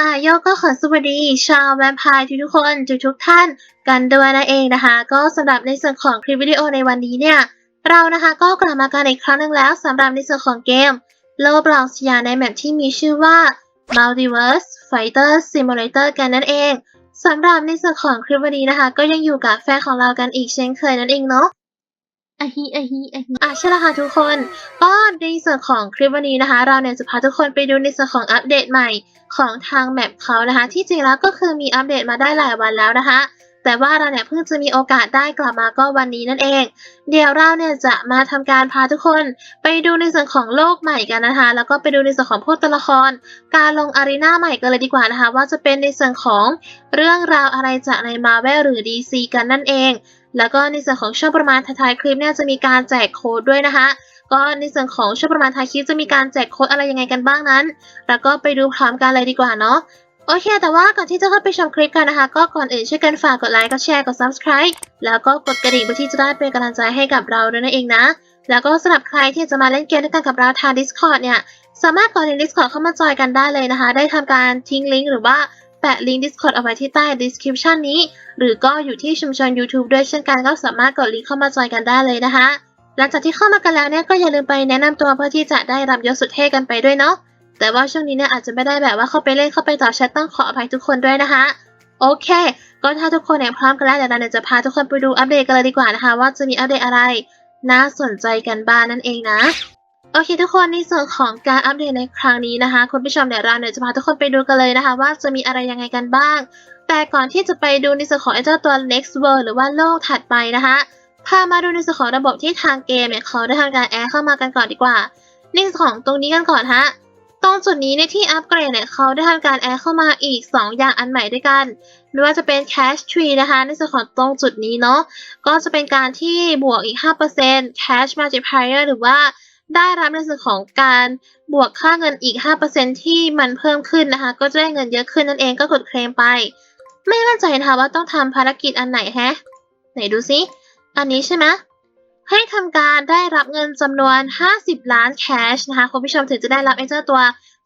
อ่าโยก็ขอสวัสดี ชาวแวมไพร์ทุกๆคนทุกๆท่าน กันด้วยนะเองนะคะ ก็สำหรับในส่วนของคลิปวิดีโอในวันนี้เนี่ย เรานะคะก็กลับมากันอีกครั้งหนึงแล้วสำหรับในส่วนของเกม Roblox ยาในแมปที่มีชื่อว่า Multiverse Fighter Simulator กันนั่นเองสำหรับในส่วนของคลิปวันนี้นะคะ ก็ยังอยู่กับแฟนของเรากันอีกเช่นเคยนั่นเองเนาะ อะฮิอะฮิอะฮิอะใช่แล้วค่ะทุกคนก็ในส่วนของคลิปวันนี้นะคะ เราเนี่ยจะพาทุกคนไปดูในส่วนของอัปเดตใหม่ของทางแมปเขานะคะ ที่จริงแล้วก็คือมีอัปเดตมาได้หลายวันแล้วนะคะ แต่ว่าเราเนี่ยเพิ่งจะมีโอกาสได้กลับมาก็วันนี้นั่นเอง เดี๋ยวเราเนี่ยจะมาทำการพาทุกคน ไปดูในส่วนของโลกใหม่กันนะคะ แล้วก็ไปดูในส่วนของพวกตัวละคร การลงอารีนาใหม่กันเลยดีกว่านะคะ ว่าจะเป็นในส่วนของเรื่องราวอะไรจากในมาเวลหรือ DC กันนั่นเอง แล้วก็ในส่วนของช่วงประมาณท้ายคลิปเนี่ยจะมีการแจกโค้ดด้วยนะคะ ก็ในส่วนของช่วงประมาณท้ายคลิปจะมีการแจกโค้ดอะไรยังไงกันบ้างนั้น แล้วก็ไปดูพร้อมกันเลยดีกว่าเนาะโอเค แต่ว่าก่อนที่จะเข้าไปชมคลิปกันนะคะ ก็ก่อนอื่นช่วยกันฝากกดไลค์ กดแชร์ กด subscribe แล้วก็กดกระดิ่งเพื่อที่จะได้เป็นกำลังใจให้กับเราด้วยนั่นเองนะ แล้วก็สำหรับใครที่จะมาเล่นเกมด้วยกันกับเราทาง Discord เนี่ย สามารถกดลิงก์ Discord เข้ามาจอยกันได้เลยนะคะ ได้ทำการทิ้งลิงก์หรือว่า แปะลิงก์ Discord เอาไว้ที่ใต้ description นี้ หรือก็อยู่ที่ชุมชน YouTube ด้วยเช่นกันก็สามารถกดลิงก์เข้ามาจอยกันได้เลยนะคะ หลังจากที่เข้ามากันแล้วเนี่ยก็อย่าลืมไปแนะนำตัวเพื่อที่จะได้รับยศสุดเท่กันไปด้วยเนาะแต่ว่าช่วงนี้เนี่ยอาจจะไม่ได้แบบว่าเข้าไปเล่นเข้าไปตอบแชทต้องขออภัยทุกคนด้วยนะคะ โอเค ก็ถ้าทุกคนเนี่ยพร้อมกันแล้วเดี๋ยวเราเนี่ยจะพาทุกคนไปดูอัปเดตกันเลยดีกว่านะคะ ว่าจะมีอัปเดตอะไร น่าสนใจกันบ้างนั่นเองนะ โอเคทุกคนในส่วนของการอัปเดตในครั้งนี้นะคะ คุณผู้ชมเดี๋ยวเราเนี่ยจะพาทุกคนไปดูกันเลยนะคะ ว่าจะมีอะไรยังไงกันบ้าง แต่ก่อนที่จะไปดูในส่วนของไอ้เจ้าตัว next world หรือว่าโลกถัดไปนะคะพามาดูในส่วนของระบบที่ทางเกมเนี่ยเขาได้ทำการแอดเข้ามากันก่อนดีกว่าในส่วนของตรงนี้กันก่อนฮะตรงจุดนี้ในที่อัปเกรดเนี่ยเขาได้ทำการแอดเข้ามาอีก 2 อย่างอันใหม่ด้วยกันไม่ว่าจะเป็น cash tree นะคะ ในส่วนของตรงจุดนี้เนาะก็จะเป็นการที่บวกอีก 5% cash multiplier หรือว่า ได้รับในส่วนของการบวกค่าเงินอีก 5%ที่มันเพิ่มขึ้นนะคะ ก็จะได้เงินเยอะขึ้นนั่นเองก็กดเคลมไป ไม่มั่นใจนะคะว่าต้องทำภารกิจอันไหนแฮะ ไหนดูซิ อันนี้ใช่ไหมให้ทำการได้รับเงินจำนวน 50 ล้านแคชนะคะคุณผู้ชมถึงจะได้รับไอ้เจ้าตัว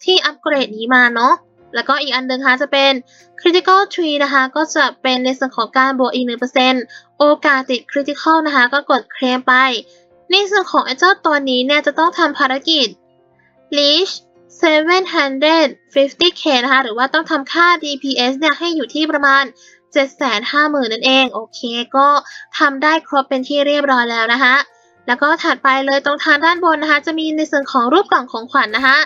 ที่อัปเกรดนี้มาเนาะแล้วก็อีกอันหนึงค่ะจะเป็น critical tree นะคะ ก็จะเป็นในส่วนของการบวกอีก 1%โอกาสติด critical นะคะ ก็กดเคลมไป ในส่วนของไอ้เจ้าตัวนี้เนี่ยจะต้องทำภารกิจ reach 750k นะคะ หรือว่าต้องทำค่า DPS เนี่ยให้อยู่ที่ประมาณ 750,000 นั่นเอง โอเค ก็ทำได้ครบเป็นที่เรียบร้อยแล้วนะคะ แล้วก็ถัดไปเลยตรงทางด้านบนนะคะ จะมีในส่วนของรูปกล่องของขวัญนนะคะ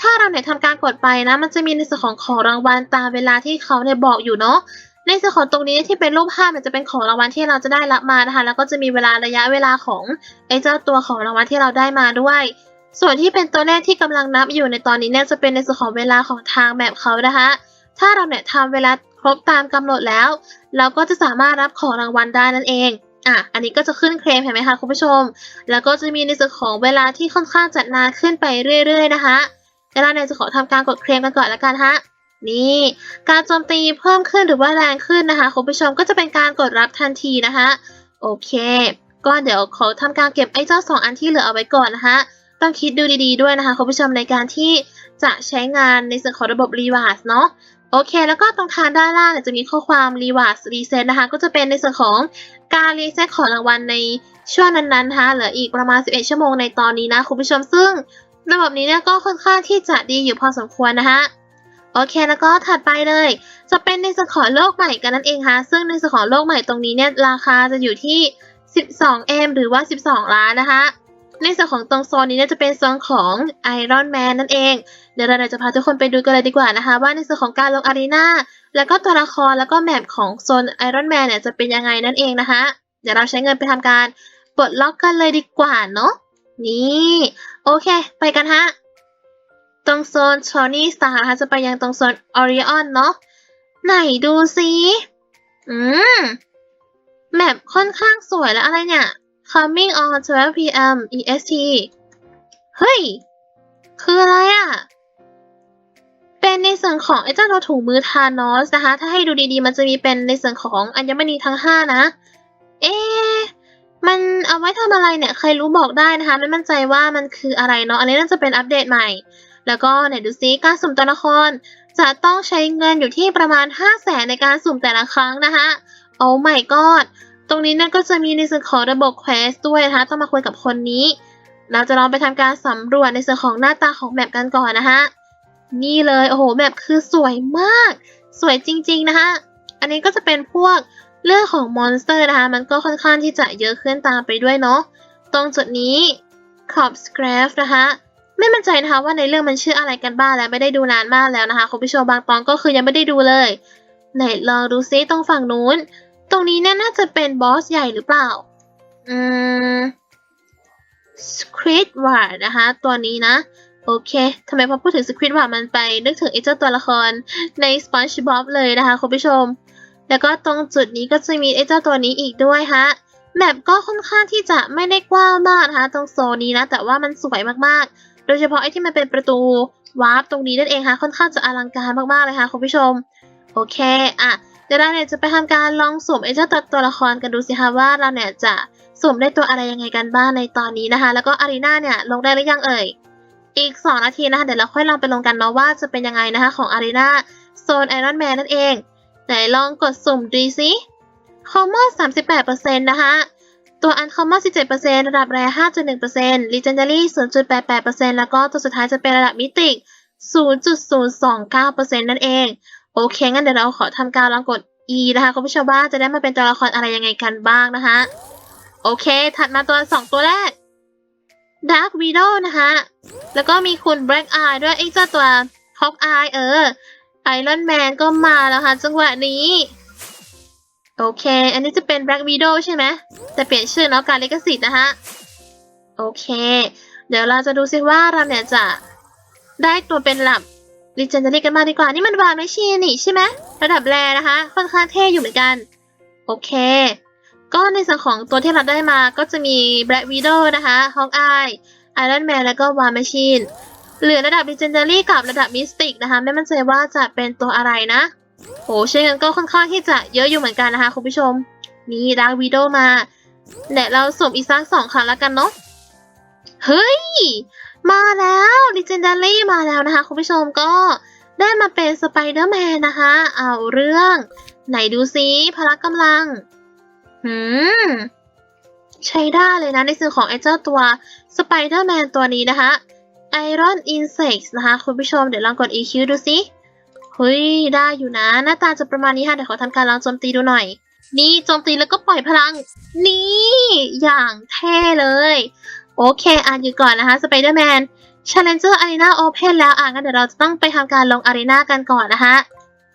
ถ้าเราเนี่ยทำการกดไปนะ มันจะมีในส่วนของของรางวัลตามเวลาที่เขาเนี่ยบอกอยู่เนาะ ในส่วนของตรงนี้ที่เป็นรูปภาพเนี่ยจะเป็นของรางวัลที่เราจะได้รับมานะคะ แล้วก็จะมีเวลาระยะเวลาของไอ้เจ้าตัวของรางวัลที่เราได้มาด้วย ส่วนที่เป็นตัวเลขที่กำลังนับอยู่ในตอนนี้เนี่ยจะเป็นในส่วนของเวลาของทางแบบเขานะคะ ถ้าเราเนี่ยทำเวลาครบตามกำหนดแล้ว เราก็จะสามารถรับของรางวัลได้นั่นเองอะ อันนี้ก็จะขึ้นเคลมเห็นไหมคะคุณผู้ชม แล้วก็จะมีในส่วนของเวลาที่ค่อนข้างจะนานขึ้นไปเรื่อย ๆ นะคะเดี๋ยวเราเนี่ยจะขอทำการกดเคลมกันก่อนละกันฮะ นี่การโจมตีเพิ่มขึ้นหรือว่าแรงขึ้นนะคะคุณผู้ชมก็จะเป็นการกดรับทันทีนะคะโอเค ก็เดี๋ยวขอทำการเก็บไอ้เจ้าสองอันที่เหลือเอาไว้ก่อนนะคะต้องคิดดูดีๆด้วยนะคะคุณผู้ชมในการที่จะใช้งานในส่วนของระบบ r e w a r d เนาะโอเค แล้วก็ตรงทางด้านล่างจะมีข้อความ Rewards Reset นะคะ ก็จะเป็นในส่วนของการรีเซ็ตของรางวัลในช่วงนั้นๆนะคะเหลืออีกประมาณ 11 ชั่วโมงในตอนนี้นะคุณผู้ชมซึ่งระบบนี้เนี่ยก็ค่อนข้างที่จะดีอยู่พอสมควรนะคะ โอเคแล้วก็ถัดไปเลย จะเป็นในส่วนของโลกใหม่กันนั่นเองค่ะซึ่งในส่วนของโลกใหม่ตรงนี้เนี่ยราคาจะอยู่ที่ 12M หรือว่า 12 ล้านนะคะในส่วนของตรงโซนนี้เนี่ยจะเป็นโซนของ Iron Man นั่นเอง เดี๋ยวเราจะพาทุกคนไปดูกันเลยดีกว่านะคะ ว่าในส่วนของการลงอารีนาแล้วก็ตัวละครแล้วก็แมปของโซน Iron Man เนี่ยจะเป็นยังไงนั่นเองนะคะ เดี๋ยวเราใช้เงินไปทำการปลดล็อกกันเลยดีกว่าเนาะนี่ โอเค ไปกันฮะ ตรงโซน Tony Stark นะคะจะไปยังตรงโซน Orion เนาะ ไหนดูซิอืม แมปค่อนข้างสวยแล้วอะไรเนี่ย coming on 12 p.m. EST เฮ้ย คืออะไรอะ่ะ เป็นในส่วนของไอ้เจ้าตัวถุงมือทานอสนะคะ ถ้าให้ดูดีๆ มันจะมีเป็นในส่วนของอัญมณีทั้ง 5 นะ เอ๊ะมันเอาไว้ทำอะไรเนี่ย ใครรู้บอกได้นะคะ ไม่มั่นใจว่ามันคืออะไรเนาะ อันนี้น่าจะเป็นอัปเดตใหม่ แล้วก็ไหนดูซิการสุ่มตัวละคร จะต้องใช้เงินอยู่ที่ประมาณ 5 0 0แสนในการสุ่มแต่ละครั้งนะคะโอ้ my god ตรงนี้นี่ยก็จะมีในส่วนของระบบเควสด้วยนะคะต้องมาคุยกับคนนี้ เราจะลองไปทำการสำรวจในส่วนของหน้าตาของแมปกันก่อนนะคะนี่เลยโอ้โหแมปคือสวยมาก สวยจริง ๆนะคะอันนี้ก็จะเป็นพวกเรื่องของมอนสเตอร์นะคะ มันก็ค่อนข้างที่จะเยอะขึ้นตามไปด้วยเนาะตรงจุดนี้ขอบสครฟนะคะ ไม่มั่นใจนะคะว่าในเรื่องมันชื่ออะไรกันบ้างแล้วไม่ได้ดูนานมากแล้วนะคะคุณผู้ชมบางตอนก็คือยังไม่ได้ดูเลยไหนลองดูซิตรงฝั่งนู้น ตรงนี้เนี่ยน่าจะเป็นบอสใหญ่หรือเปล่า อืมสคริตวาร์นะคะ ตัวนี้นะ โอเคทำไมพอพูดถึงสคริตวาร์มันไป นึกถึงไอ้เจ้าตัวละครใน SpongeBob เลยนะคะคุณผู้ชม แล้วก็ตรงจุดนี้ก็จะมีไอ้เจ้าตัวนี้อีกด้วยฮะแมปก็ค่อนข้างที่จะไม่ได้กว้างมากนะคะ ตรงโซนนี้นะ แต่ว่ามันสวยมากๆ โดยเฉพาะไอ้ที่มันเป็นประตูวาร์ปตรงนี้นั่นเองค่ะ ค่อนข้างจะอลังการมากๆเลยค่ะคุณผู้ชม โอเคอะเดี๋ยวเราเนี่ยจะไปทำการลองสุ่มไอ้เจ้าตัวตัวละครกันดูสิคะว่าเราเนี่ยจะสุ่มได้ตัวอะไรยังไงกันบ้างในตอนนี้นะคะ แล้วก็อารีนาเนี่ยลงได้หรือยังเอ่ยอีก 2 นาทีนะคะเดี๋ยวเราค่อยลองไปลงกันเนาะว่าจะเป็นยังไงนะคะของอารีนาโซนไอรอนแมนนั่นเองไหนลองกดสุ่มดูสิคอมมอน38%นะคะ ตัวอันคอมมอน17%ระดับแร5.1% Legendary 0.88%แล้วก็ตัวสุดท้ายจะเป็นระดับมิติก0.029%นั่นเอง โอเค งั้นเดี๋ยวเราขอทำการลองกด E นะคะคุณผู้ชมว่าจะได้มาเป็นตัวละครอะไรยังไงกันบ้างนะคะ โอเค ถัดมาตัว 2 ตัวแรก Dark Widow นะคะแล้วก็มีคุณ Black Eye ด้วยไอ้เจ้าตัว Hawk Eye เออ Iron Man ก็มาแล้วค่ะจังหวะนี้ โอเค อันนี้จะเป็น Black Widow ใช่ไหมแต่เปลี่ยนชื่อเนาะการลิขสิทธิ์นะคะโอเค เดี๋ยวเราจะดูซิว่าเราเนี่ยจะได้ตัวเป็นหลับ Legendary กันมาดีกว่า นี่มันวานไม่ชีนี่ใช่ไหมระดับแรนะคะ ค่อนข้างเท่อยู่เหมือนกัน โอเค ก็ในส่วนของตัวที่เราได้มาก็จะมี Black Widow นะคะ Hawkeye Iron Man แล้วก็ War Machine เหลือระดับ Legendary กับระดับ Mystic นะคะ ไม่มั่นใจว่าจะเป็นตัวอะไรนะ โหใช้เงินก็ค่อนข้างที่จะเยอะอยู่เหมือนกันนะคะคุณผู้ชม นี่ Dark Widow มาเดี๋ยวเราสุ่มอีกสักสองครั้งแล้วกันเนาะ เฮ้ย มาแล้ว Legendary มาแล้วนะคะคุณผู้ชมก็ได้มาเป็น Spider-Man นนะคะ เอาเรื่อง ไหนดูซิพละกำลัง หืม ใช้ได้เลยนะในส่วนของไอเจ้าตัว Spider-Man ตัวนี้นะคะ Iron Insects นะคะ คุณผู้ชมเดี๋ยวลองกด EQ ดูซิ เฮ้ยได้อยู่นะ หน้าตาจะประมาณนี้ค่ะเดี๋ยวขอทำการลองโจมตีดูหน่อย นี่โจมตีแล้วก็ปล่อยพลัง นี่ อย่างเท่เลย โอเค อ่านอยู่ก่อนนะคะ Spider-Man Challenger Arena Open แล้วอะงั้นเดี๋ยวเราจะต้องไปทำการลง Arena กันก่อนนะคะ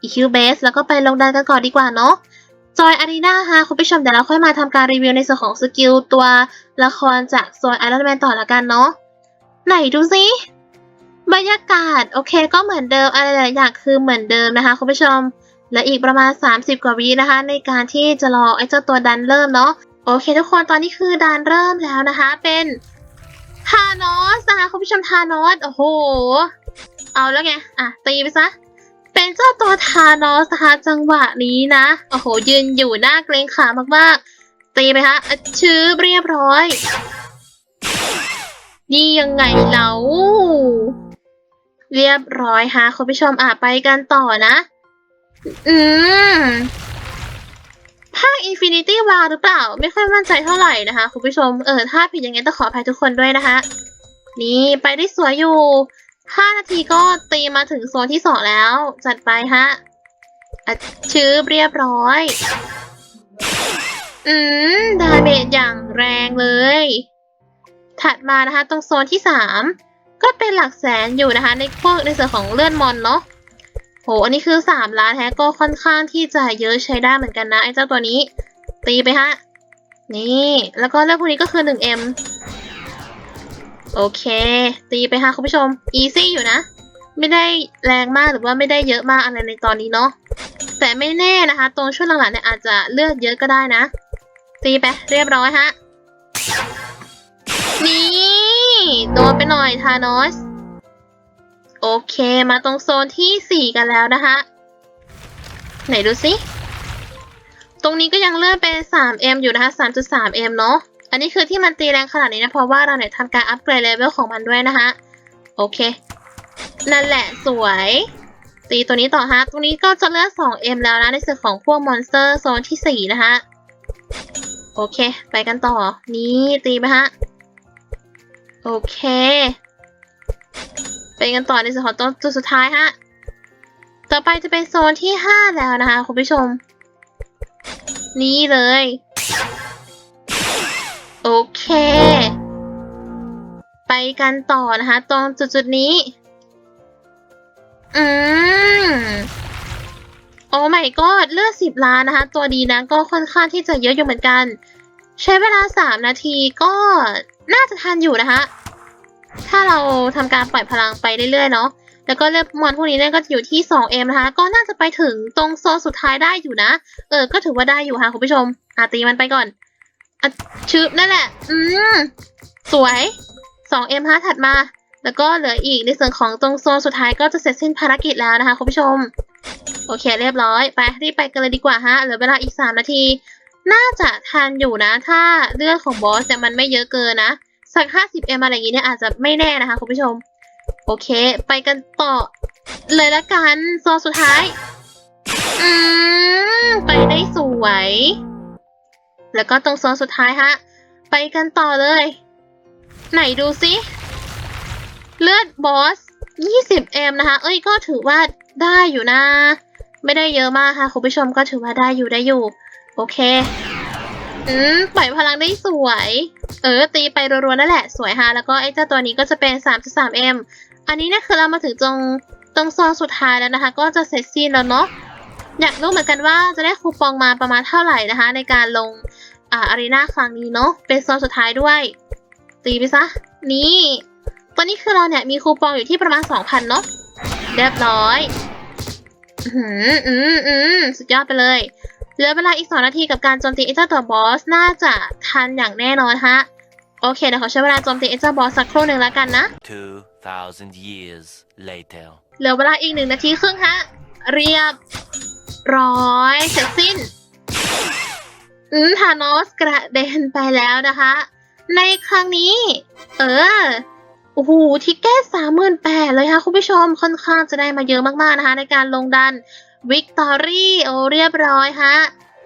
EQ Base แล้วก็ไปลงดันกันก่อนดีกว่าเนาะจอย Arena ค่ะคุณผู้ชมเดี๋ยวเราค่อยมาทำการรีวิวในส่วนของสกิลตัวละครจากโซน Iron Man ต่อละกันเนาะไหนดูสิ บรรยากาศโอเคก็เหมือนเดิมอะไรหลายอย่างคือเหมือนเดิมนะคะคุณผู้ชมและอีกประมาณ 30 กว่าวินะคะ ในการที่จะรอไอ้เจ้าตัวดันเริ่มเนาะโอเค ทุกคนตอนนี้คือดันเริ่มแล้วนะคะ เป็นทานอสนะคะคุณผู้ชมทานอสโอ้โห เอาแล้วไงอะตีไปซะเป็นเจ้าตัวทานอสนะคะจังหวะนี้นะโอ้โห ยืนอยู่หน้าเกรงขามากๆ ตีไปคะอะชื้อเรียบร้อย นี่ยังไงเรา เรียบร้อยฮะคุณผู้ชมอะไปกันต่อนะ อืมภาค Infinity War หรือเปล่า ไม่ค่อยมั่นใจเท่าไหร่นะคะคุณผู้ชม เออ ถ้าผิดยังไงต้องขออภัยทุกคนด้วยนะคะ นี่ไปได้สวยอยู่ 5 นาทีก็ตีมาถึงโซนที่ 2 แล้ว จัดไปฮะอัดชื้อเรียบร้อย อืม ดาเมจอย่างแรงเลย ถัดมานะคะ ตรงโซนที่ 3 ก็เป็นหลักแสนอยู่นะคะ ในพวกในส่วนของเลื่อนมอนเนาะโห อันนี้คือ 3 ล้านแฮะก็ค่อนข้างที่จะเยอะใช้ได้เหมือนกันนะไอ้เจ้าตัวนี้ ตีไปฮะ นี่ แล้วก็เรื่องพวกนี้ก็คือ 1M โอเค ตีไปฮะคุณผู้ชม easy อยู่นะ ไม่ได้แรงมากหรือว่าไม่ได้เยอะมากอะไรในตอนนี้เนาะ แต่ไม่แน่นะคะ ตรงช่วงหลังๆเนี่ยอาจจะเลือกเยอะก็ได้นะ ตีไปเรียบร้อยฮะ นี่ โดนไปหน่อยทานอส โอเค มาตรงโซนที่ 4 กันแล้วนะคะ ไหนดูสิ ตรงนี้ก็ยังเลื่อนเป็น 3M อยู่นะคะ 3.3M เนาะ อันนี้คือที่มันตีแรงขนาดนี้นะ เพราะว่าเราเนี่ยทำการอัปเกรดเลเวลของมันด้วยนะคะ โอเค นั่นแหละสวย ตีตัวนี้ต่อฮะ ตรงนี้ก็จะเลือก 2M แล้วนะ ในส่วนของพวกมอนสเตอร์โซนที่ 4 นะคะ โอเค ไปกันต่อ นี่ตีไหมฮะ โอเค ไปกันต่อในส่วนของตัวจุดสุดท้ายฮะ ต่อไปจะเป็นโซนที่5แล้วนะคะคุณผู้ชม นี่เลย โอเค ไปกันต่อนะคะ ตรงจุดๆนี้ อืมโอ้ไม่ก็เลือดสิบล้านนะคะ ตัวดีนะก็ค่อนข้างที่จะเยอะอยู่เหมือนกัน ใช้เวลาสามนาทีก็ น่าจะทันอยู่นะคะ ถ้าเราทำการปล่อยพลังไปเรื่อยๆเนาะ แล้วก็เลือดมอนพวกนี้เนี่ยก็จะอยู่ที่ 2M นะคะ ก็น่าจะไปถึงตรงโซนสุดท้ายได้อยู่นะ เออ ก็ถือว่าได้อยู่ค่ะคุณผู้ชมอาตีมันไปก่อนอชืบนั่นแหละ อืม สวย 2M ฮะถัดมา แล้วก็เหลืออีกในส่วนของตรงโซนสุดท้ายก็จะเสร็จสิ้นภารกิจแล้วนะคะคุณผู้ชม โอเคเรียบร้อย ไปรีบไปกันเลยดีกว่าฮะ เหลือเวลาอีก 3 นาที น่าจะทันอยู่นะ ถ้าเลือดของบอสเนี่ยมันไม่เยอะเกินนะ สัก 50M อะไรอย่างงี้เนี่ยอาจจะไม่แน่นะคะคุณผู้ชม โอเค ไปกันต่อ เลยละกันโซนสุดท้าย อืมไปได้สวย แล้วก็ตรงโซนสุดท้ายฮะ ไปกันต่อเลย ไหนดูซิ เลือดบอส 20M นะคะ เอ้ยก็ถือว่าได้อยู่นะ ไม่ได้เยอะมากค่ะคุณผู้ชมก็ถือว่าได้อยู่ได้อยู่ โอเค อืม ปล่อยพลังได้สวย เออ ตีไปรัวๆนั่นแหละ สวยฮะ แล้วก็ไอ้เจ้าตัวนี้ก็จะเป็น 3.3M อันนี้เนี่ยคือเรามาถึงตรงตรงโซนสุดท้ายแล้วนะคะ ก็จะเสร็จสิ้นแล้วเนาะ อยากรู้เหมือนกันว่าจะได้คูปองมาประมาณเท่าไหร่นะคะ ในการลงอ่าอารีนาครั้งนี้เนาะ เป็นโซนสุดท้ายด้วย ตีไปซะ นี่ ตอนนี้คือเราเนี่ยมีคูปองอยู่ที่ประมาณ 2,000 เนาะ เรียบร้อย อืมอืมอืมสุดยอดไปเลย เหลือเวลาอีก 2 นาทีกับการโจมตีไอ้เจ้าตัวบอส น่าจะทันอย่างแน่นอนฮะ โอเคเดี๋ยวขอใช้เวลาโจมตีไอ้เจ้าบอสสักครู่หนึ่งแล้วกันนะ 2,000 years later. เหลือเวลาอีกหนึ่งนาทีครึ่งฮะ เรียบร้อยเสร็จสิ้นอืมธานอสกระเด็นไปแล้วนะคะ ในครั้งนี้ เออโอ้โหทิกเก็ตสามหมื่นแปดเลยค่ะคุณผู้ชมค่อนข้างจะได้มาเยอะมากๆนะคะ ในการลงดัน วิกตอรี่โอเรียบร้อยฮะ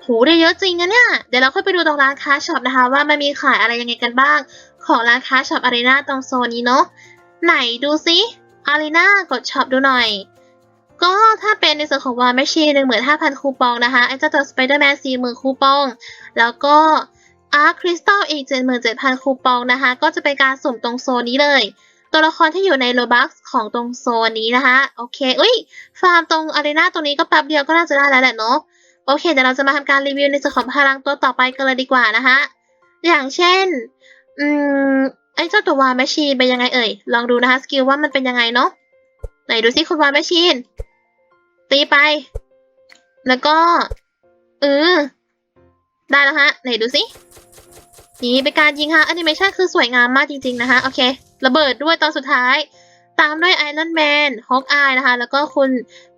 โหได้เยอะจริงนะเนี่ย เดี๋ยวเราค่อยไปดูตรงร้านค้าช็อปนะคะ ว่ามันมีขายอะไรยังไงกันบ้าง ของร้านค้าช็อปอารีนาตรงโซนนี้เนาะไหนดูซิอารีนากดช็อปดูหน่อย ก็ถ้าเป็นในส่วนของวาแมชชีหนึ่งหมื่นห้าพันคูปองนะคะไอ้เจ้าตัวสไปเดอร์แมนสี่หมื่นคูปอง แล้วก็อาร์คริสตัลอีกเจ็ดหมื่นเจ็ดพันคูปองนะคะ ก็จะเป็นการสุ่มตรงโซนนี้เลย ตัวละครที่อยู่ในโลบัคของตรงโซนนี้นะคะ โอเคอุ้ยฟาร์มตรงอารีนาตรงนี้ก็แป๊บเดียวก็น่าจะได้แล้วแหละเนาะโอเคเดี๋ยวเราจะมาทำการรีวิวในส่วนของพลังตัวต่อไปกันเลยดีกว่านะคะอย่างเช่น อืมไอ้เจ้าตัววาแมชชีนเป็นยังไงเอ่ย ลองดูนะคะสกิลว่ามันเป็นยังไงเนาะไหนดูซิคุณวาแมชชีนตีไป แล้วก็เออได้แล้วฮะ ไหนดูซิ นี่เป็นการยิงฮะแอนิเมชันคือสวยงามมากจริง ๆนะคะ โอเค ระเบิดด้วยตอนสุดท้าย ตามด้วยไอรอนแมนฮอกอายนะคะ แล้วก็คุณ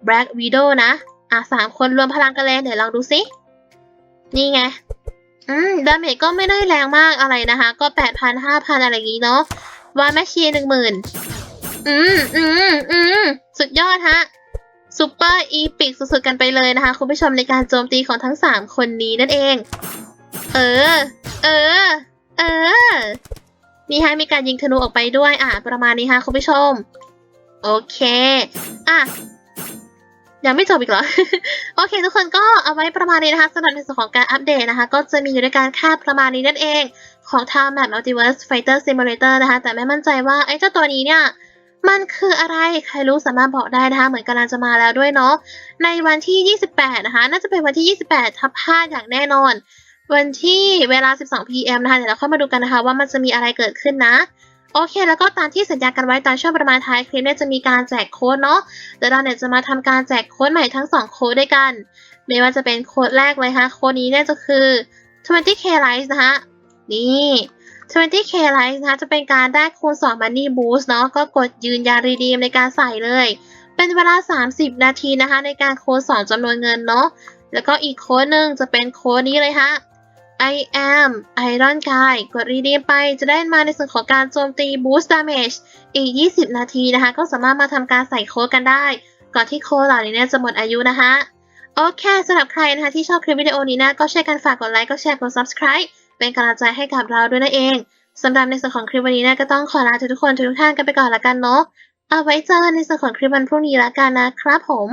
แบล็กวีโดนะ อะสามคนรวมพลังกันเลยเดี๋ยวลองดูซินี่ไง อืม ดาเมจก็ไม่ได้แรงมากอะไรนะคะ ก็แปดพันห้าพันอะไรอย่างงี้เนาะวานแมชชีหนึ่งหมื่นอืมอืมอืมสุดยอดฮะซูเปอร์อีพิกสุดๆกันไปเลยนะคะ คุณผู้ชมในการโจมตีของทั้งสามคนนี้นั่นเอง เออ เออ เออ นี่ฮะมีการยิงธนูออกไปด้วย อะ ประมาณนี้ฮะคุณผู้ชม โอเค อะยังไม่จบอีกเหรอ โอเค ทุกคนก็เอาไว้ประมาณนี้นะคะสำหรับในส่วนของการอัปเดตนะคะ ก็จะมีอยู่ในการแค่ประมาณนี้นั่นเองของทาง Map Multiverse Fighter Simulator นะคะ แต่ไม่มั่นใจว่าไอ้เจ้าตัวนี้เนี่ย มันคืออะไรใครรู้สามารถบอกได้นะคะ เหมือนกำลังจะมาแล้วด้วยเนาะในวันที่ 28 นะคะ น่าจะเป็นวันที่ 28 ทับ5อย่างแน่นอน วันที่เวลา 12 PM นะคะ เดี๋ยวเราค่อยมาดูกันนะคะ ว่ามันจะมีอะไรเกิดขึ้นนะ โอเค แล้วก็ตามที่สัญญากันไว้ตอนช่วงประมาณท้ายคลิปเนี่ยจะมีการแจกโค้ดเนาะเดี๋ยวเราเนี่ยจะมาทำการแจกโค้ดใหม่ทั้ง 2 โค้ดด้วยกัน ไม่ว่าจะเป็นโค้ดแรกเลยค่ะโค้ดนี้เนี่ยจะคือ 20k likes นะคะนี่ 20k likes นะคะ จะเป็นการได้คูณ2 money boost เนาะ ก็กดยืนยันรีดีมในการใส่เลย เป็นเวลา 30 นาทีนะคะ ในการคูณ2จำนวนเงินเนาะ แล้วก็อีกโค้ดหนึ่งจะเป็นโค้ดนี้เลยค่ะ I am Iron Guy กดรีดีมไปจะได้มาในส่วนของการโจมตี boost damage อีก 20 นาทีนะคะ ก็สามารถมาทำการใส่โค้ดกันได้ ก่อนที่โค้ดเหล่านี้จะหมดอายุนะคะโอเคสำหรับใครนะคะที่ชอบคลิปวิดีโอนี้นะ ก็ช่วยกันฝากกดไลค์กดแชร์กด subscribe เป็นกำลังใจให้กับเราด้วยนะเองสำหรับในส่วนของคลิปวันนี้นะก็ต้องขอลาทุกๆคนทุกท่านกันไปก่อนละกันเนาะเอาไว้เจอกันในส่วนของคลิปวันพรุ่งนี้ละกันนะครับผม